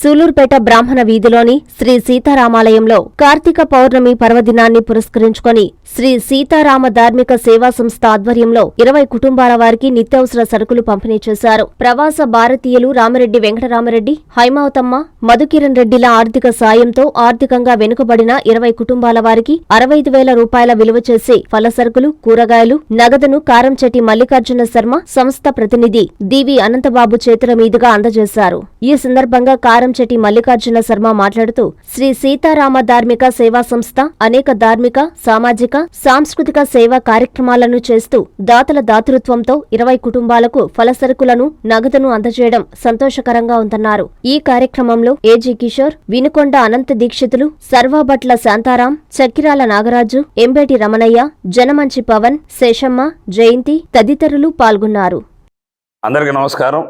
సూలూరుపేట బ్రాహ్మణ వీధిలోని శ్రీ సీతారామాలయంలో కార్తీక పౌర్ణమి పర్వదినాన్ని పురస్కరించుకొని శ్రీ సీతారామ ధార్మిక సేవా సంస్థ ఆధ్వర్యంలో ఇరవై కుటుంబాల వారికి నిత్యావసర సరుకులు పంపిణీ చేశారు. ప్రవాస భారతీయులు రామిరెడ్డి వెంకటరామరెడ్డి హైమావతమ్మ మధుకిరణ్ రెడ్డిల ఆర్థిక సాయంతో ఆర్థికంగా వెనుకబడిన ఇరవై కుటుంబాల వారికి అరవైదు వేల రూపాయల విలువ చేసే ఫల సరుకులు కూరగాయలు నగదును కారంచెట్టి మల్లికార్జున శర్మ సంస్థ ప్రతినిధి డివి అనంతబాబు చేతుల మీదుగా అందజేశారు. ఈ సందర్భంగా కారం కారంచెట్టి మల్లికార్జున శర్మ మాట్లాడుతూ శ్రీ సీతారామ ధార్మిక సేవా సంస్థ అనేక ధార్మిక సామాజిక సాంస్కృతిక సేవా కార్యక్రమాలను చేస్తూ దాతల దాతృత్వంతో ఇరవై కుటుంబాలకు ఫలసరుకులను నగదును అందజేయడం సంతోషకరంగా ఉందన్నారు. ఈ కార్యక్రమంలో ఏజీ కిషోర్ వినుకొండ అనంత దీక్షితులు సర్వాభట్ల శాంతారాం చక్కిరాల నాగరాజు ఎంబేటి రమణయ్య జనమంచి పవన్ శేషమ్మ జయంతి తదితరులు పాల్గొన్నారు. అందరికీ నమస్కారం.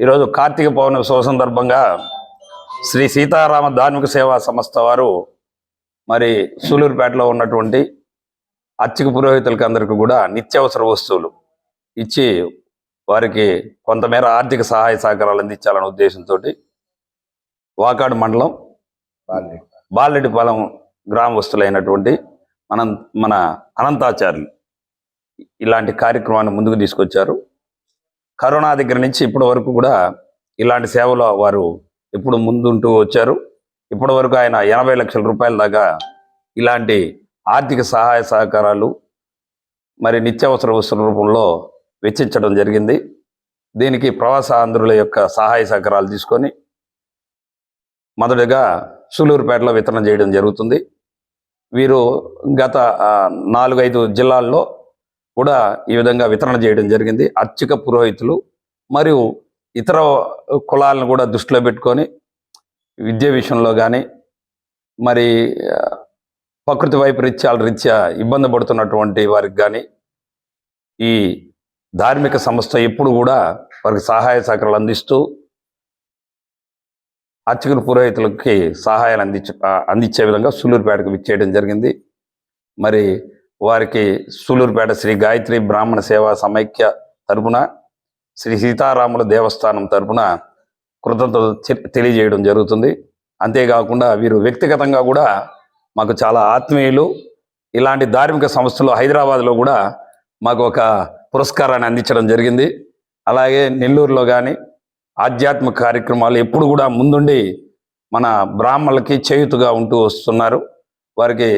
ఈరోజు కార్తీక పౌర్ణమి శుభ సందర్భంగా శ్రీ సీతారామ ధార్మిక సేవా సంస్థ వారు మరి సూలూరుపేటలో ఉన్నటువంటి అర్చక పురోహితులకి అందరికీ కూడా నిత్యావసర వస్తువులు ఇచ్చి వారికి కొంతమేర ఆర్థిక సహాయ సహకారాలు అందించాలనే ఉద్దేశంతో వాకాడు మండలం బాలెడ్డిపాలెం గ్రామ వస్తువులైనటువంటి మన మన అనంతాచార్యులు ఇలాంటి కార్యక్రమాన్ని ముందుకు తీసుకొచ్చారు. కరోనా దగ్గర నుంచి ఇప్పటి వరకు కూడా ఇలాంటి సేవలు వారు ఎప్పుడు ముందుంటూ వచ్చారు. ఇప్పటి వరకు ఆయన ఎనభై లక్షల రూపాయల దాకా ఇలాంటి ఆర్థిక సహాయ సహకారాలు మరి నిత్యావసర వస్తువుల రూపంలో వెచ్చించడం జరిగింది. దీనికి ప్రవాస ఆంధ్రుల యొక్క సహాయ సహకారాలు తీసుకొని మొదటగా సూలూరుపేటలో వితరణ చేయడం జరుగుతుంది. వీరు గత నాలుగైదు జిల్లాల్లో కూడా ఈ విధంగా వితరణ చేయడం జరిగింది. అర్చక పురోహితులు మరియు ఇతర కులాలను కూడా దృష్టిలో పెట్టుకొని విద్య విషయంలో కానీ మరి ప్రకృతి వైపరీత్యాల రీత్యా ఇబ్బంది పడుతున్నటువంటి వారికి కానీ ఈ ధార్మిక సంస్థ ఎప్పుడు కూడా వారికి సహాయ సహకారాలు అందిస్తూ అర్చకుల పురోహితులకి సహాయాలు అందించే అందించే విధంగా సులూరుపేటకు విచ్చేయడం జరిగింది. మరి వారికి సూలూరుపేట శ్రీ గాయత్రి బ్రాహ్మణ సేవా సమైక్య తరపున శ్రీ సీతారాముల దేవస్థానం తరపున కృతజ్ఞత తెలియజేయడం జరుగుతుంది. అంతేకాకుండా వీరు వ్యక్తిగతంగా కూడా మాకు చాలా ఆత్మీయులు. ఇలాంటి ధార్మిక సంస్థలు హైదరాబాద్లో కూడా మాకు ఒక పురస్కారాన్ని అందించడం జరిగింది. అలాగే నెల్లూరులో కానీ ఆధ్యాత్మిక కార్యక్రమాలు ఎప్పుడు కూడా ముందుండి మన బ్రాహ్మణులకి చేయుతుగా ఉంటూ వస్తున్నారు. వారికి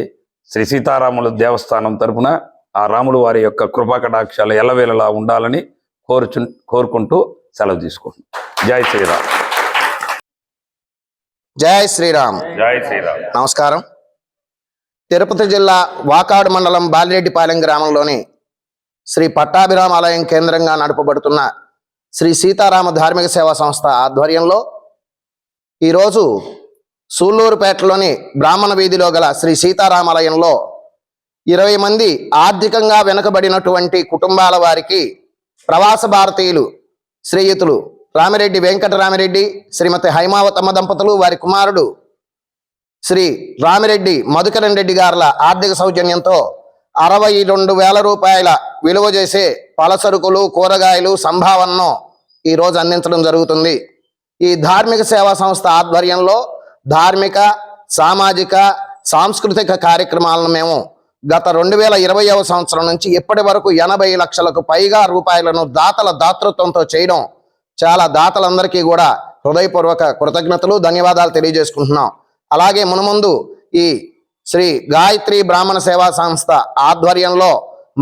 శ్రీ సీతారాముల దేవస్థానం తరపున ఆ రాములు వారి యొక్క కృపా కటాక్షాలు ఎల్లవేళలా ఉండాలని కోరుచు కోరుకుంటూ సెలవు తీసుకుంటున్నాం. జై శ్రీరామ్. జై శ్రీరామ్. జై శ్రీరామ్. నమస్కారం. తిరుపతి జిల్లా వాకాడు మండలం బాలిరెడ్డిపాలెం గ్రామంలోని శ్రీ పట్టాభిరామ ఆలయం కేంద్రంగా నడపబడుతున్న శ్రీ సీతారామ ధార్మిక సేవా సంస్థ ఆధ్వర్యంలో ఈరోజు సూళ్ళూరుపేటలోని బ్రాహ్మణ వీధిలో గల శ్రీ సీతారామాలయంలో ఇరవై మంది ఆర్థికంగా వెనుకబడినటువంటి కుటుంబాల వారికి ప్రవాస భారతీయులు శ్రీయుతులు రామిరెడ్డి వెంకటరామిరెడ్డి శ్రీమతి హైమావతమ్మ దంపతులు వారి కుమారుడు శ్రీ రామిరెడ్డి మధుకరణ్ రెడ్డి గారుల ఆర్థిక సౌజన్యంతో అరవై రెండు వేల రూపాయల విలువ చేసే పలసరుకులు కూరగాయలు సంభావనను ఈరోజు అందించడం జరుగుతుంది. ఈ ధార్మిక సేవా సంస్థ ఆధ్వర్యంలో ధార్మిక సామాజిక సాంస్కృతిక కార్యక్రమాలను మేము గత రెండు వేల ఇరవైవ సంవత్సరం నుంచి ఇప్పటి వరకు ఎనభై లక్షలకు పైగా రూపాయలను దాతల దాతృత్వంతో చేయడం చాలా దాతలందరికీ కూడా హృదయపూర్వక కృతజ్ఞతలు ధన్యవాదాలు తెలియజేసుకుంటున్నాం. అలాగే మునుముందు ఈ శ్రీ గాయత్రి బ్రాహ్మణ సేవా సంస్థ ఆధ్వర్యంలో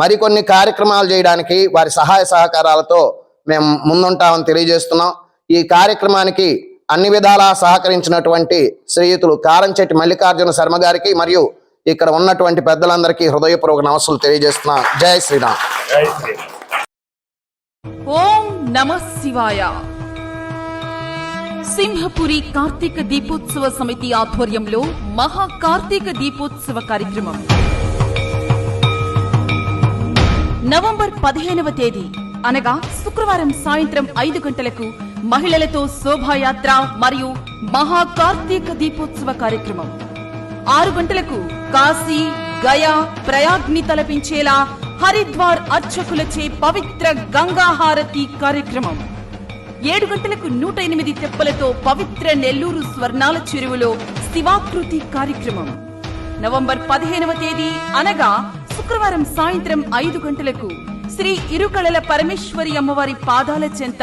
మరికొన్ని కార్యక్రమాలు చేయడానికి వారి సహాయ సహకారాలతో మేము ముందుంటామని తెలియజేస్తున్నాం. ఈ కార్యక్రమానికి అన్ని విధాలా సహకరించినటువంటి శ్రీయుతులు కారంచెట్టి మల్లికార్జున శర్మ గారికి మరియు ఇక్కడ ఉన్నటువంటి పెద్దలందరికీ హృదయపూర్వక నమస్సులు తెలియజేస్తున్నాం. జై శ్రీరామ్. జై శ్రీరామ్. ఓం నమ శివాయ. సింహపురి కార్తీక దీపోత్సవ సమితి ఆధ్వర్యంలో మహా కార్తీక దీపోత్సవ కార్యక్రమం. నవంబర్ పదిహేనవ తేదీ అనగా శుక్రవారం సాయంత్రం ఐదు గంటలకు మహిళలతో శోభాయాత్ర మరియు మహా కార్తీక దీపోత్సవ కార్యక్రమం. ఆరు గంటలకు కాశీ గయా ప్రయాగ్ని తలపించేలా హరిద్వార్ అర్చకులచే పవిత్ర గంగాహారతి కార్యక్రమం. ఏడు గంటలకు నూట ఎనిమిది తెప్పలతో పవిత్ర నెల్లూరు స్వర్ణాల చెరువులో శివాకృతి కార్యక్రమం. నవంబర్ పదిహేనవ తేదీ అనగా శుక్రవారం సాయంత్రం ఐదు గంటలకు శ్రీ ఇరుకళల పరమేశ్వరి అమ్మవారి పాదాల చెంత